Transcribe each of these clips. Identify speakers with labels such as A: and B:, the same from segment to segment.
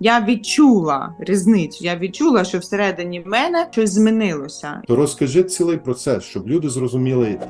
A: Я відчула різницю. Я відчула, що всередині мене щось змінилося.
B: То розкажи цілий процес, щоб люди зрозуміли,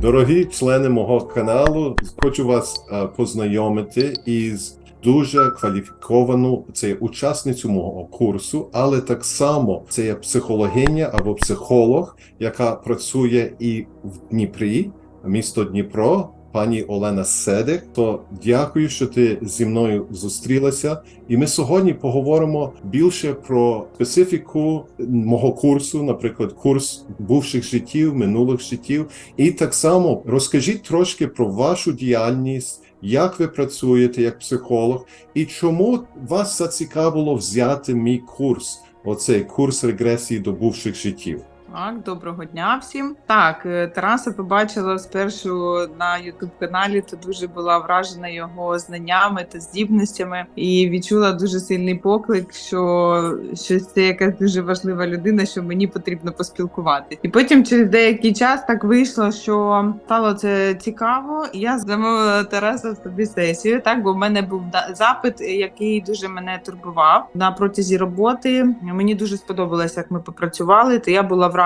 B: Дорогі члени мого каналу, хочу вас е, познайомити із дуже кваліфіковану це є учасницю мого курсу, але так само це є психологиня або психолог, яка працює і в Дніпрі, місто Дніпро. Пані Олена Седик, то дякую, що ти зі мною зустрілася. І ми сьогодні поговоримо більше про специфіку мого курсу, наприклад, курс бувших життів, минулих життів. І так само розкажіть трошки про вашу діяльність, як ви працюєте як психолог, і чому вас зацікавило взяти мій курс, оцей курс регресії до бувших життів.
A: Так, доброго дня всім. Так, е, Тараса побачила спершу на Ютуб каналі, то дуже була вражена його знаннями та здібностями, і відчула дуже сильний поклик, що, що це якась дуже важлива людина, що мені потрібно поспілкуватися. І потім через деякий час так вийшло, що стало це цікаво. Я замовила Тараса собі сесію. Так, бо в мене був запит, який дуже мене турбував на протязі роботи. Мені дуже сподобалося, як ми попрацювали. То я була вражена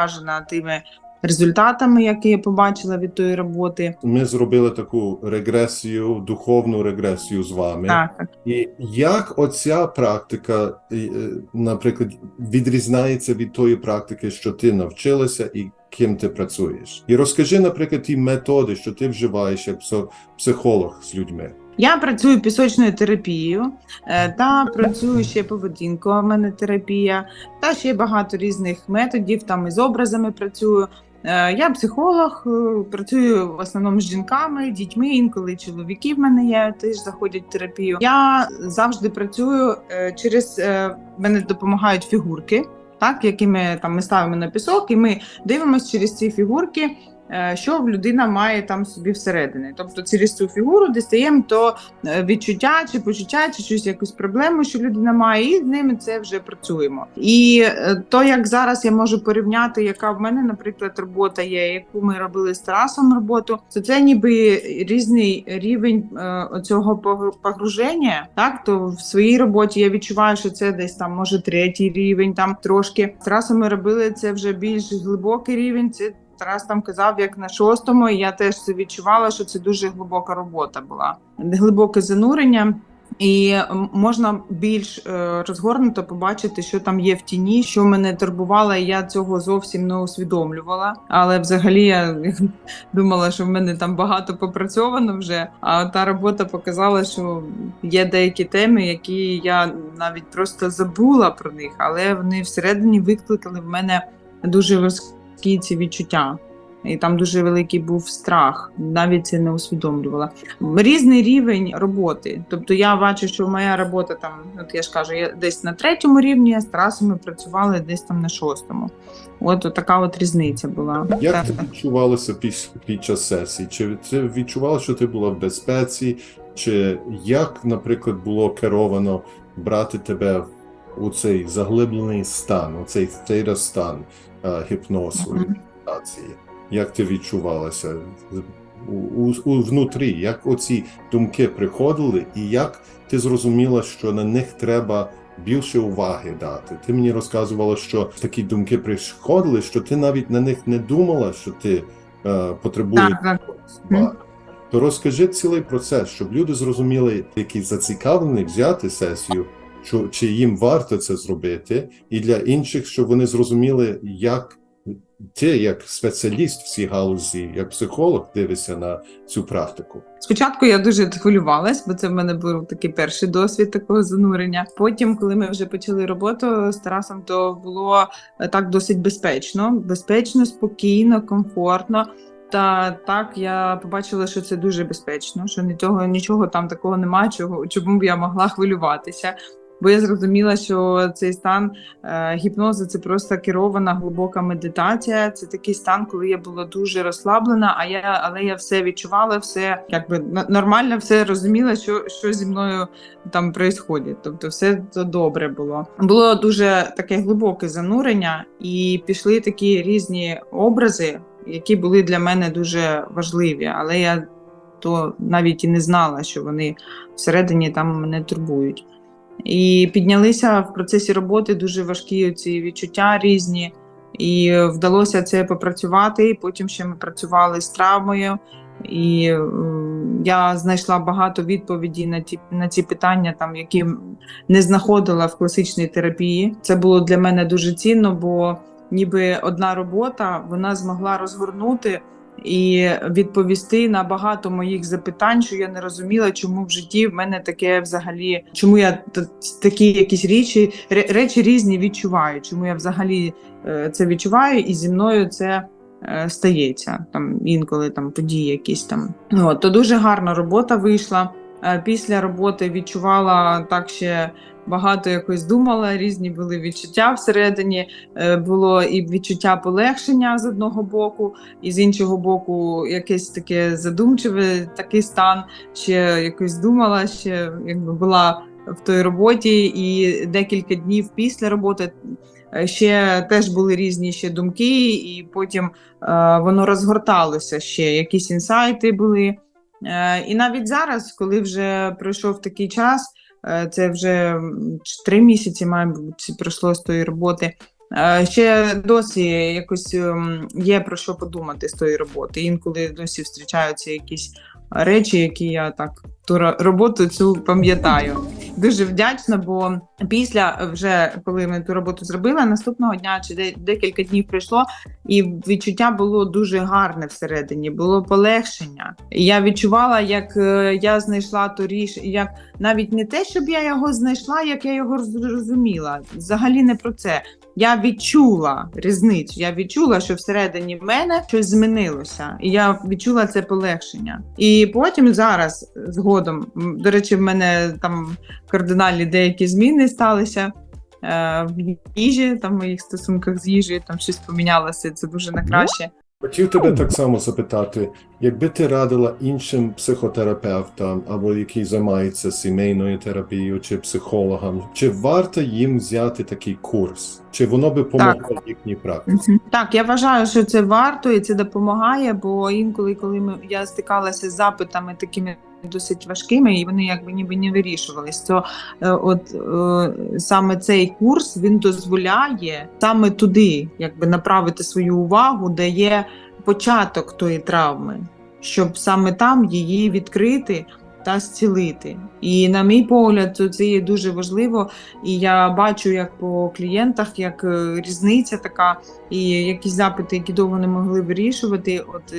A: тими результатами, які я побачила від тої роботи.
B: Ми зробили таку регресію, духовну регресію з вами.
A: Так.
B: І як оця практика, е, наприклад, відрізняється від тої практики, що ти навчилася і ким ти працюєш? І розкажи, наприклад, ті методи, що ти вживаєш як психолог з людьми.
A: Я працюю пісочною терапією е, та працюю ще поведінкова в мене терапія, та ще багато різних методів. Там із образами працюю. Е, Я психолог, е, працюю в основному з жінками, дітьми. Інколи чоловіки в мене є, теж заходять в терапію. Я завжди працюю через мене допомагають фігурки, так які ми там ми ставимо на пісок, і ми дивимося через ці фігурки. Е, Що людина має там собі всередині, тобто через цю фігуру дістаємо то е, відчуття чи почуття, чи щось якусь проблему, що людина має, і з ними це вже працюємо. І е, то, як зараз я можу порівняти, яка в мене, наприклад, робота є, яку ми робили з Тарасом роботу, то це ніби різний рівень оцього пог- погруження. Так, то в своїй роботі я відчуваю, що це десь там може третій рівень, там трошки з Тарасом ми робили це вже більш глибокий рівень. Це Тарас там казав, як на шостому, і я теж це відчувала, що це дуже глибока робота була, глибоке занурення. І можна більш е, розгорнуто побачити, що там є в тіні, що мене турбувало, і я цього зовсім не усвідомлювала. Але взагалі я думала, що в мене там багато попрацьовано вже. А та робота показала, що є деякі теми, які я навіть просто забула про них, але вони всередині викликали в мене дуже важкі ці відчуття. І там дуже великий був страх, навіть це не усвідомлювала. Різний рівень роботи. Тобто я бачу, що моя робота там, от я ж кажу, я десь на третьому рівні, а з Тарасом ми працювали десь там на шостому. От, от така от різниця була.
B: Як
A: Так.
B: ти відчувалася під, під час сесії? Чи ти відчувала, що ти була в безпеці? Чи як, наприклад, було керовано брати тебе у цей заглиблений стан, у цей цей стан е, гіпнозу,
A: Мгм.
B: медитації? Як ти відчувалася у, у, у внутрі? Як оці думки приходили, і як ти зрозуміла, що на них треба більше уваги дати? Ти мені розказувала, що такі думки приходили, що ти навіть на них не думала, що ти е, потребуєш
A: так.
B: уваги. То розкажи цілий процес, щоб люди зрозуміли, які зацікавлені взяти сесію, чи їм варто це зробити, і для інших, щоб вони зрозуміли, як ти, як спеціаліст в цій галузі, як психолог, дивишся на цю практику.
A: Спочатку я дуже хвилювалась, бо це в мене був такий перший досвід такого занурення. Потім, коли ми вже почали роботу з Тарасом, то було е, так досить безпечно, безпечно, спокійно, комфортно. Та так я побачила, що це дуже безпечно, що нічого, нічого там такого немає, чого чому б я могла хвилюватися. Бо я зрозуміла, що цей стан е, гіпнозу це просто керована глибока медитація. Це такий стан, коли я була дуже розслаблена, а я але я все відчувала, все якби нормально, все розуміла, що, що зі мною там відбувається. Тобто, все це добре було. Було дуже таке глибоке занурення, і пішли такі різні образи. які були для мене дуже важливі, але я то навіть і не знала, що вони всередині там мене турбують. І піднялися в процесі роботи дуже важкі ці відчуття різні, і вдалося це попрацювати. І потім ще ми працювали з травмою, і я знайшла багато відповідей на ті на ці питання, там які не знаходила в класичній терапії. Це було для мене дуже цінно, бо ніби одна робота вона змогла розгорнути і відповісти на багато моїх запитань, що я не розуміла, чому в житті в мене таке взагалі, чому я такі якісь речі, речі різні відчуваю, чому я взагалі е, це відчуваю, і зі мною це. е, Стається там інколи там події якісь там. От, то дуже гарна робота вийшла. Е, Після роботи відчувала так ще багато якось думала, різні були відчуття всередині. Е, Було і відчуття полегшення з одного боку, і з іншого боку, якесь таке задумчиве такий стан. Ще якось думала, ще якби була в той роботі, і декілька днів після роботи е, ще теж були різні ще думки, і потім е, воно розгорталося ще. Якісь інсайти були. Е, І навіть зараз, коли вже пройшов такий час, е, це вже три місяці, мабуть, пройшло з тої роботи. е, Ще досі якось ем, є про що подумати з тої роботи. Інколи досі зустрічаються якісь речі, які я так ту роботу цю пам'ятаю. Дуже вдячна, бо після вже коли ми ту роботу зробили, наступного дня чи де- декілька днів пройшло, і відчуття було дуже гарне всередині, було полегшення. Я відчувала, як е, я знайшла то рішення, як навіть не те, щоб я його знайшла, як я його зрозуміла. Взагалі не про це. Я відчула різницю. Я відчула, що всередині в мене щось змінилося, і я відчула це полегшення. І потім зараз, згодом, до речі, в мене там кардинальні деякі зміни сталися. е, В їжі, там в моїх стосунках з їжею, там щось помінялося, це дуже на краще.
B: Хотів тебе так само запитати, якби ти радила іншим психотерапевтам або які займаються сімейною терапією чи психологам, чи варто їм взяти такий курс? Чи воно би помогло їхній практиці?
A: Так, я вважаю, що це варто і це допомагає, бо інколи, коли ми я стикалася з запитами такими досить важкими, і вони якби ніби не вирішувались, то е, от е, саме цей курс він дозволяє саме туди, якби направити свою увагу, де є початок тої травми, щоб саме там її відкрити. Та зцілити. І на мій погляд, це є дуже важливо. І я бачу, як по клієнтах, як е, різниця така, і якісь запити, які довго не могли вирішувати, от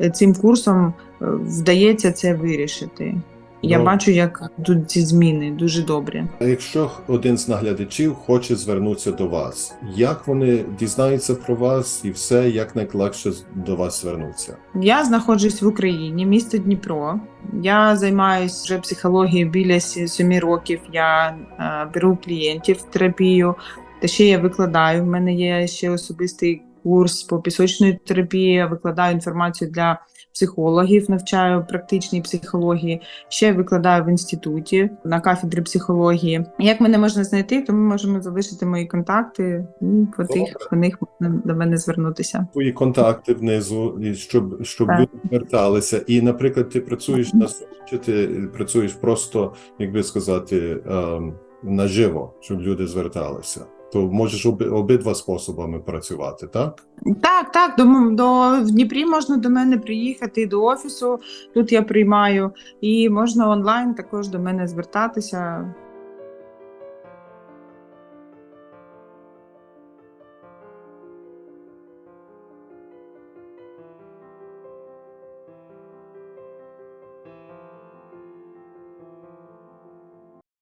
A: е, цим курсом е, вдається це вирішити. Я
B: Ну.
A: бачу, як тут ці зміни дуже добрі.
B: А якщо один з наглядачів хоче звернутися до вас, як вони дізнаються про вас і все, як найлегше до вас звернутися?
A: Я знаходжусь в Україні, місто Дніпро. Я займаюся вже психологією біля сі- років. Я е, беру клієнтів в терапію, та ще я викладаю. В мене є ще особистий курс по пісочної терапії. Я викладаю інформацію для психологів, навчаю практичній психології. Ще викладаю в інституті на кафедрі психології. Як мене можна знайти, то ми можемо залишити мої контакти. І по тих по них можна до мене звернутися.
B: Твої контакти внизу, щоб, щоб
A: Так.
B: люди зверталися. І, наприклад, ти працюєш на чи ти працюєш просто, як би сказати, ем, наживо, щоб люди зверталися. То можеш обидва способами працювати, так?
A: Так, так, до, до в Дніпрі можна до мене приїхати до офісу. Тут я приймаю, і можна онлайн також до мене звертатися.